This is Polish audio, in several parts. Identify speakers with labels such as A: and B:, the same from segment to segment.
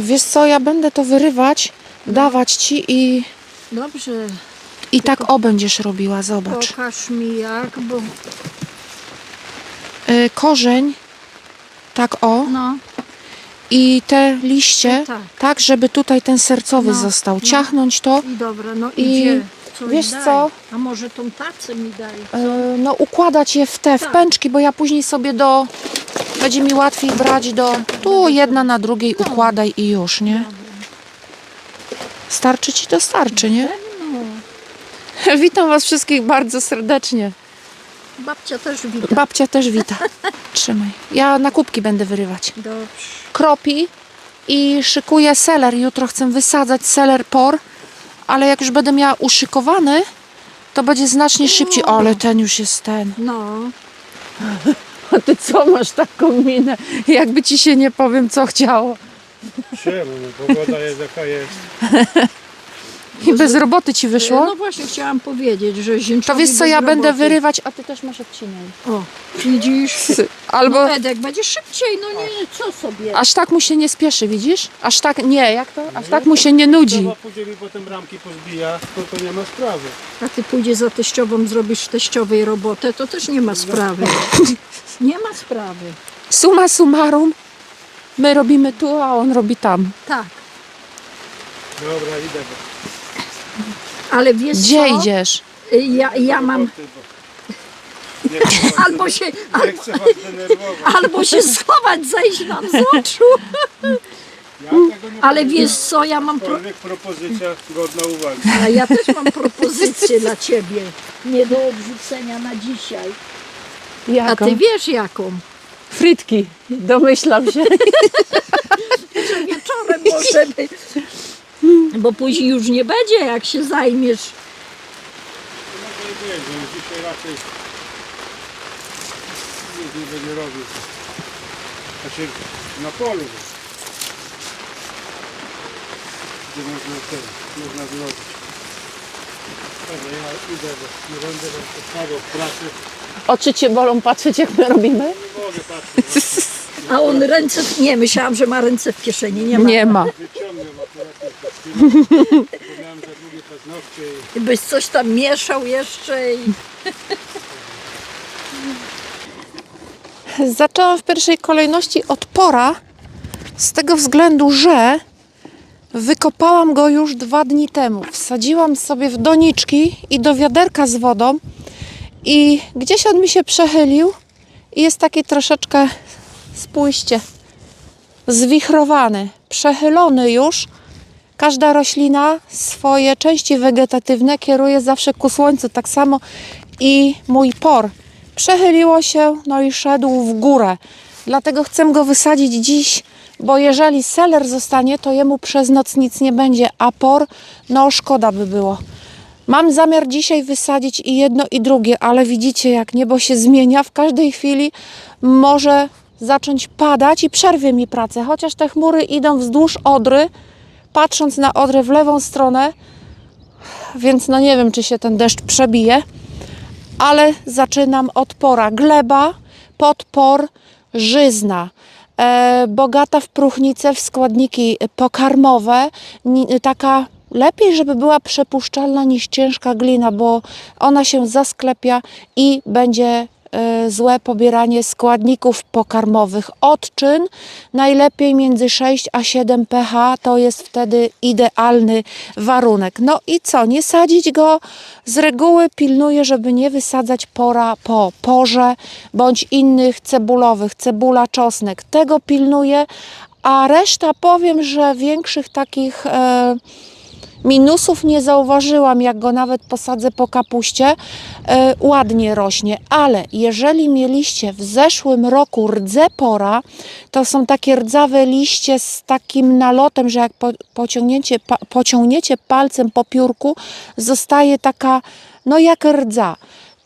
A: Wiesz co, ja będę to wyrywać, dawać ci i,
B: Dobrze,
A: i tak o będziesz robiła, zobacz.
B: pokaż mi jak, bo
A: E, Korzeń, tak o,
B: no,
A: i te liście,
B: tak.
A: tak, żeby tutaj ten sercowy
B: No,
A: został.
B: no.
A: Ciachnąć to,
B: I dobra, no
A: I
B: idzie. Co
A: wiesz co?
B: A może tą tacę mi daj?
A: e, no układać je w te, w
B: Tak.
A: pęczki, bo ja później sobie do, będzie mi łatwiej brać do, tu jedna na drugiej
B: No.
A: układaj i już, nie? Starczy ci to starczy, nie?
B: No,
A: Witam was wszystkich bardzo serdecznie.
B: babcia też wita.
A: Babcia też wita. Trzymaj. Ja na kubki będę wyrywać.
B: Dobrze.
A: Kropi i szykuję seler. Jutro chcę wysadzać seler por, ale jak już będę miała uszykowany, to będzie znacznie szybciej. O, ale ten już jest ten.
B: No,
A: A ty co masz taką minę? Jakby ci się nie powiem, co chciało.
C: Czemu? No, pogoda jest jaka jest.
A: I bez roboty ci wyszło?
B: no właśnie chciałam powiedzieć, że
A: To
B: zięciowi
A: wiesz co, ja będę wyrywać, a ty też masz odcinaj.
B: O, widzisz?
A: Albo
B: No Edek, będzie szybciej, no nie, co sobie?
A: aż tak mu się nie spieszy, widzisz? Aż tak, nie, jak to? Aż tak mu się nie nudzi.
C: Trzeba później mi potem ramki pozbija, to, to nie ma sprawy.
B: A ty pójdziesz za teściową, zrobisz teściowej robotę, to też nie ma sprawy. Nie ma sprawy.
A: Suma summarum, my robimy tu, a on robi tam.
B: Tak,
C: Dobra, idę.
B: ale wiesz
A: Gdzie
B: co?
A: idziesz?
B: Ja, ja mam...
C: Ty, bo
B: Albo się,
C: nie chcę was denerwować.
B: albo się schować, zejść nam z oczu.
C: Ja tego nie
B: Ale wiesz co, ja mam... Pro...
C: Aczkolwiek propozycja godna uwagi.
B: A ja też mam propozycję dla ciebie. Nie do odrzucenia na dzisiaj. A
A: Jaką?
B: ty wiesz jaką?
A: Frytki, domyślam się.
B: Że wieczorem może być. Bo później już nie będzie, jak się zajmiesz.
C: No to nie wiem, że dzisiaj raczej nic nie będzie robił. Znaczy na polu. Gdzie można ten, można zrobić. Dobra, ja idę, bo nie będę wam przeszkadzał w pracy.
A: Oczy cię bolą patrzeć, jak my robimy?
C: Nie mogę patrzeć,
B: A on ręce... Nie, myślałam, że ma ręce w kieszeni. Nie ma.
A: Nie ma.
C: wyciągnę akurat przed chwilą. Bo miałem za długie paznokcie i
B: Byś coś tam mieszał jeszcze i...
A: Zaczęłam w pierwszej kolejności od pora, z tego względu, że wykopałam go już dwa dni temu. Wsadziłam sobie w doniczki i do wiaderka z wodą i gdzieś on mi się przechylił i jest taki troszeczkę, spójrzcie, zwichrowany, przechylony już. Każda roślina swoje części wegetatywne kieruje zawsze ku słońcu, tak samo i mój por. Przechyliło się, no i szedł w górę. Dlatego chcę go wysadzić dziś, bo jeżeli seler zostanie, to jemu przez noc nic nie będzie, a por, no szkoda by było. Mam zamiar dzisiaj wysadzić i jedno i drugie, ale widzicie jak niebo się zmienia. W każdej chwili może zacząć padać i przerwie mi pracę. Chociaż te chmury idą wzdłuż Odry, patrząc na Odrę w lewą stronę, więc no nie wiem, czy się ten deszcz przebije, ale zaczynam od pora. Gleba, podpor, żyzna. E, bogata w próchnice, w składniki pokarmowe, taka lepiej, żeby była przepuszczalna niż ciężka glina, bo ona się zasklepia i będzie złe pobieranie składników pokarmowych. Odczyn najlepiej między 6 a 7 pH to jest wtedy idealny warunek. No i co? Nie sadzić go z reguły pilnuję, żeby nie wysadzać pora po porze bądź innych cebulowych, cebula, czosnek. Tego pilnuję, a reszta powiem, że większych takich e, Minusów nie zauważyłam, jak go nawet posadzę po kapuście, e, ładnie rośnie, ale jeżeli mieliście w zeszłym roku rdze pora, to są takie rdzawe liście z takim nalotem, że jak po, pociągniecie, pa, pociągniecie palcem po piórku, zostaje taka, no jak rdza.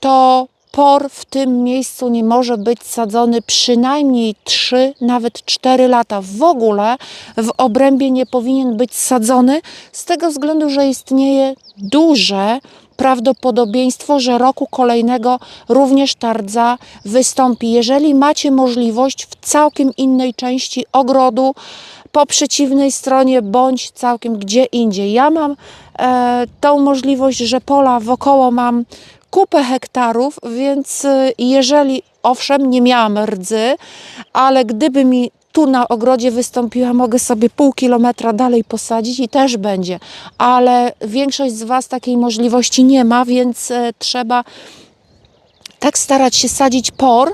A: To por w tym miejscu nie może być sadzony przynajmniej 3, nawet 4 lata. W ogóle w obrębie nie powinien być sadzony z tego względu, że istnieje duże prawdopodobieństwo, że roku kolejnego również ta rdza wystąpi. Jeżeli macie możliwość w całkiem innej części ogrodu po przeciwnej stronie bądź całkiem gdzie indziej. Ja mam e, tą możliwość, że pola wokoło mam kupę hektarów, więc e, jeżeli owszem, nie miałam rdzy, ale gdyby mi tu na ogrodzie wystąpiła, mogę sobie pół kilometra dalej posadzić i też będzie. Ale większość z Was takiej możliwości nie ma, więc e, trzeba tak starać się sadzić por,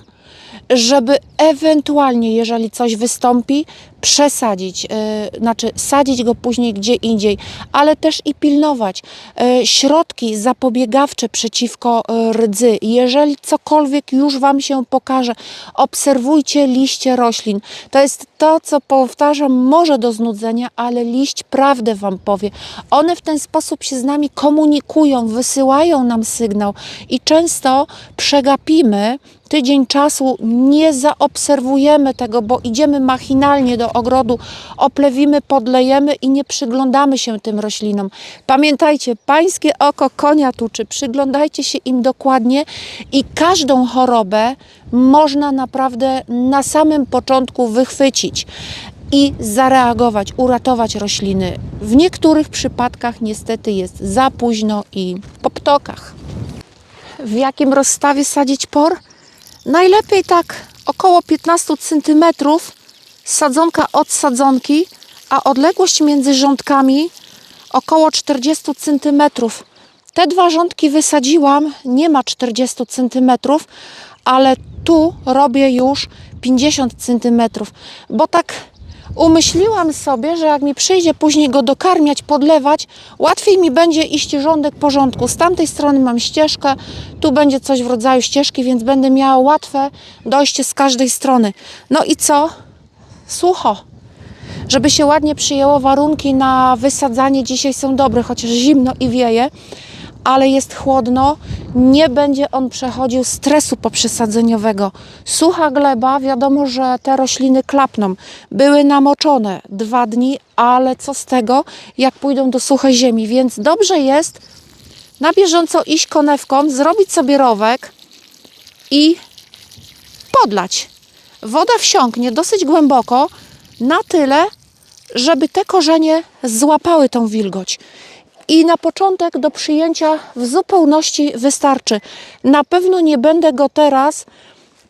A: żeby ewentualnie, jeżeli coś wystąpi, przesadzić, yy, znaczy sadzić go później gdzie indziej, ale też i pilnować. Yy, środki zapobiegawcze przeciwko yy, rdzy, jeżeli cokolwiek już Wam się pokaże, obserwujcie liście roślin. To jest to, co powtarzam, może do znudzenia, ale liść prawdę Wam powie. One w ten sposób się z nami komunikują, wysyłają nam sygnał i często przegapimy tydzień czasu, nie zaobserwujemy tego, bo idziemy machinalnie do ogrodu, oplewimy, podlejemy i nie przyglądamy się tym roślinom. Pamiętajcie, pańskie oko konia tuczy, przyglądajcie się im dokładnie i każdą chorobę można naprawdę na samym początku wychwycić i zareagować, uratować rośliny. W niektórych przypadkach niestety jest za późno i po ptokach. W jakim rozstawie sadzić por? Najlepiej tak około 15 cm sadzonka od sadzonki, a odległość między rządkami około 40 cm. Te dwa rządki wysadziłam, nie ma 40 cm, ale tu robię już 50 cm, bo tak umyśliłam sobie, że jak mi przyjdzie później go dokarmiać, podlewać, łatwiej mi będzie iść rządek porządku. Z tamtej strony mam ścieżkę, tu będzie coś w rodzaju ścieżki, więc będę miała łatwe dojście z każdej strony. No i co? Sucho. Żeby się ładnie przyjęło, warunki na wysadzanie dzisiaj są dobre, chociaż zimno i wieje, ale jest chłodno, nie będzie on przechodził stresu poprzesadzeniowego. Sucha gleba, wiadomo, że te rośliny klapną. Były namoczone dwa dni, ale co z tego, jak pójdą do suchej ziemi, więc dobrze jest na bieżąco iść konewką, zrobić sobie rowek i podlać. Woda wsiąknie dosyć głęboko, na tyle, żeby te korzenie złapały tą wilgoć. I na początek do przyjęcia w zupełności wystarczy. Na pewno nie będę go teraz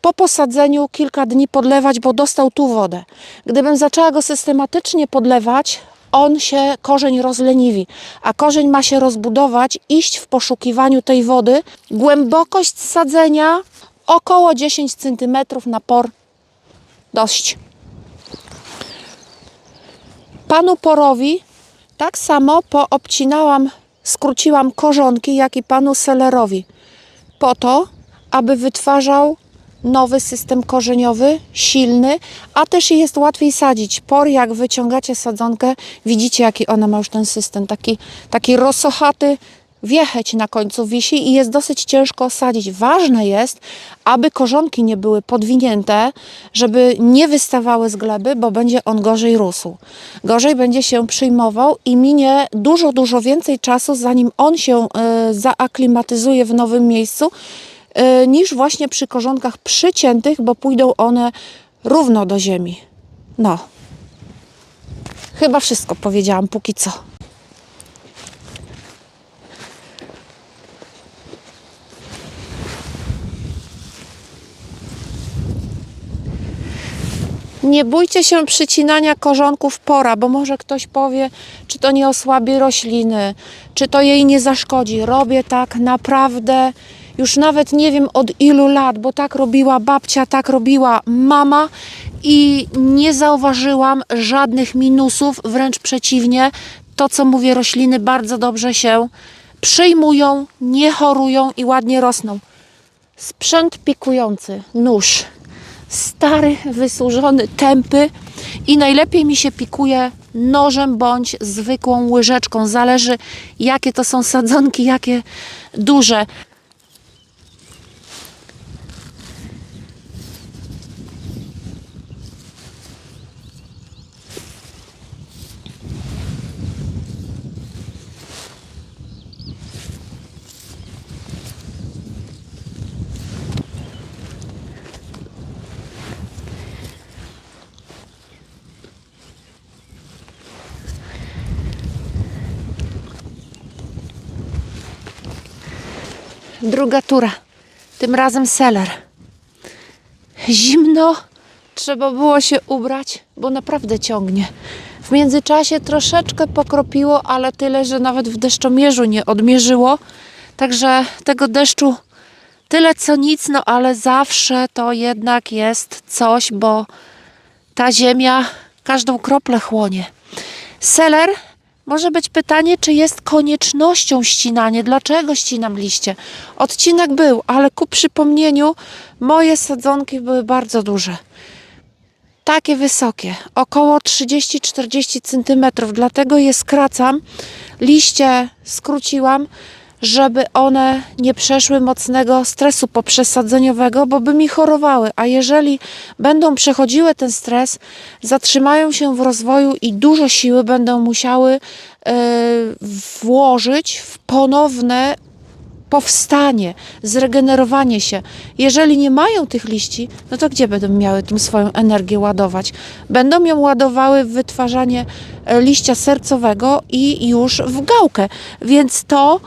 A: po posadzeniu kilka dni podlewać, bo dostał tu wodę. Gdybym zaczęła go systematycznie podlewać, on się, korzeń rozleniwi, a korzeń ma się rozbudować, iść w poszukiwaniu tej wody. Głębokość sadzenia około 10 cm na por. Dość. Panu porowi tak samo poobcinałam, skróciłam korzonki, jak i panu selerowi. Po to, aby wytwarzał nowy system korzeniowy, silny, a też jest łatwiej sadzić. Por, jak wyciągacie sadzonkę, widzicie jaki ona ma już ten system. Taki, taki rosochaty, wiecheć na końcu wisi i jest dosyć ciężko sadzić. Ważne jest, aby korzonki nie były podwinięte, żeby nie wystawały z gleby, bo będzie on gorzej rósł. Gorzej będzie się przyjmował i minie dużo, dużo więcej czasu, zanim on się y, zaaklimatyzuje w nowym miejscu, y, niż właśnie przy korzonkach przyciętych, bo pójdą one równo do ziemi. No. Chyba wszystko powiedziałam póki co. Nie bójcie się przycinania korzonków pora, bo może ktoś powie, czy to nie osłabi rośliny, czy to jej nie zaszkodzi. Robię tak naprawdę już nawet nie wiem od ilu lat, bo tak robiła babcia, tak robiła mama i nie zauważyłam żadnych minusów, wręcz przeciwnie. To, co mówię, rośliny bardzo dobrze się przyjmują, nie chorują i ładnie rosną. Sprzęt pikujący, nóż stary, wysłużony, tępy i najlepiej mi się pikuje nożem bądź zwykłą łyżeczką. Zależy jakie to są sadzonki, jakie duże. Druga tura. Tym razem seler. Zimno, trzeba było się ubrać, bo naprawdę ciągnie. W międzyczasie troszeczkę pokropiło, ale tyle, że nawet w deszczomierzu nie odmierzyło. Także tego deszczu tyle co nic, no ale zawsze to jednak jest coś, bo ta ziemia każdą kroplę chłonie. Seler, może być pytanie, czy jest koniecznością ścinanie? Dlaczego ścinam liście? Odcinek był, ale ku przypomnieniu, moje sadzonki były bardzo duże. Takie wysokie, około 30-40 cm, dlatego je skracam. Liście skróciłam, żeby one nie przeszły mocnego stresu poprzesadzeniowego, bo by mi chorowały. A jeżeli będą przechodziły ten stres, zatrzymają się w rozwoju i dużo siły będą musiały e, włożyć w ponowne powstanie, zregenerowanie się. Jeżeli nie mają tych liści, no to gdzie będą miały tą swoją energię ładować? Będą ją ładowały w wytwarzanie e, liścia sercowego i już w gałkę. Więc to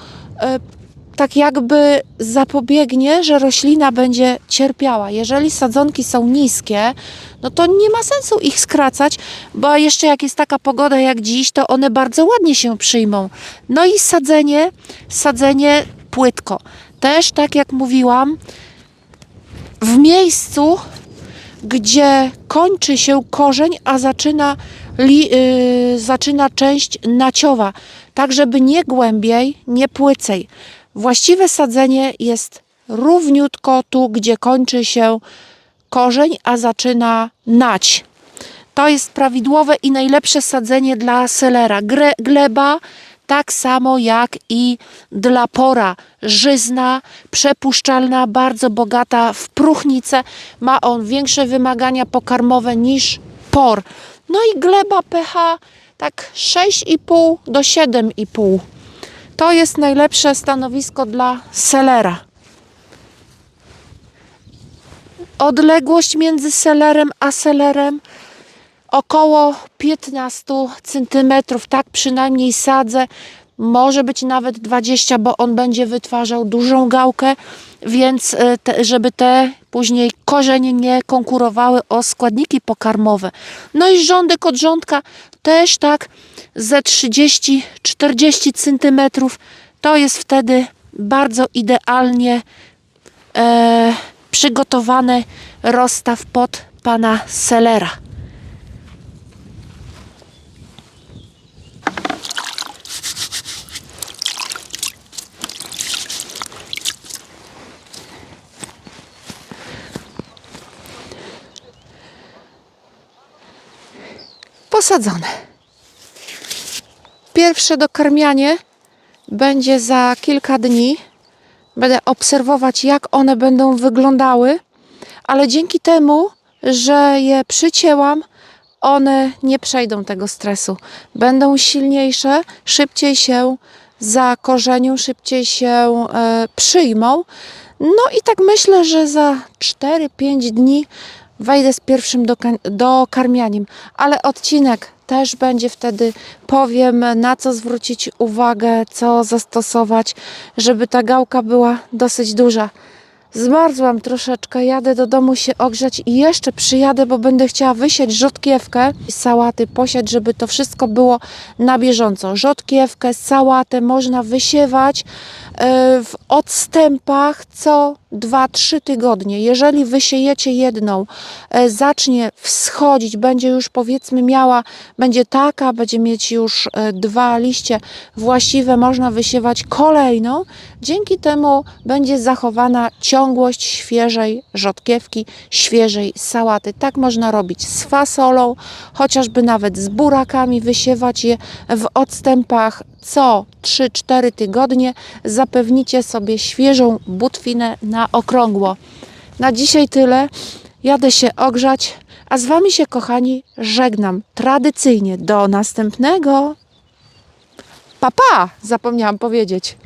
A: tak jakby zapobiegnie, że roślina będzie cierpiała. Jeżeli sadzonki są niskie, no to nie ma sensu ich skracać, bo jeszcze jak jest taka pogoda jak dziś, to one bardzo ładnie się przyjmą. No i sadzenie, sadzenie płytko. Też tak jak mówiłam, w miejscu, gdzie kończy się korzeń, a zaczyna, li, yy, zaczyna część naciowa, tak żeby nie głębiej, nie płycej. Właściwe sadzenie jest równiutko tu, gdzie kończy się korzeń, a zaczyna nać. To jest prawidłowe i najlepsze sadzenie dla selera. Gre, gleba tak samo jak i dla pora. Żyzna, przepuszczalna, bardzo bogata w próchnicę. Ma on większe wymagania pokarmowe niż por. No i gleba pH tak 6,5 do 7,5. To jest najlepsze stanowisko dla selera. Odległość między selerem a selerem około 15 cm, tak przynajmniej sadzę. Może być nawet 20, bo on będzie wytwarzał dużą gałkę, więc e, te, żeby te później korzenie nie konkurowały o składniki pokarmowe. No i rządek od rządka też tak ze 30-40 cm. To jest wtedy bardzo idealnie e, przygotowany rozstaw pod pana selera. Posadzone. Pierwsze dokarmianie będzie za kilka dni. Będę obserwować, jak one będą wyglądały, ale dzięki temu, że je przycięłam, one nie przejdą tego stresu. Będą silniejsze, szybciej się zakorzenią, szybciej się e, przyjmą. No i tak myślę, że za 4-5 dni wejdę z pierwszym doka- dokarmianiem, ale odcinek też będzie wtedy, powiem na co zwrócić uwagę, co zastosować, żeby ta gałka była dosyć duża. Zmarzłam troszeczkę, jadę do domu się ogrzać i jeszcze przyjadę, bo będę chciała wysiać rzodkiewkę, sałaty posiać, żeby to wszystko było na bieżąco. Rzodkiewkę, sałatę można wysiewać e, w odstępach co 2-3 tygodnie. Jeżeli wysiejecie jedną, e, zacznie wschodzić, będzie już powiedzmy miała, będzie taka, będzie mieć już e, dwa liście właściwe, można wysiewać kolejną. Dzięki temu będzie zachowana ciągłość świeżej rzodkiewki, świeżej sałaty. Tak można robić z fasolą, chociażby nawet z burakami, wysiewać je w odstępach co 3-4 tygodnie. Zapewnicie sobie świeżą butwinę okrągło. Na dzisiaj tyle. Jadę się ogrzać, a z Wami się, kochani, żegnam tradycyjnie. Do następnego. Papa, pa, zapomniałam powiedzieć.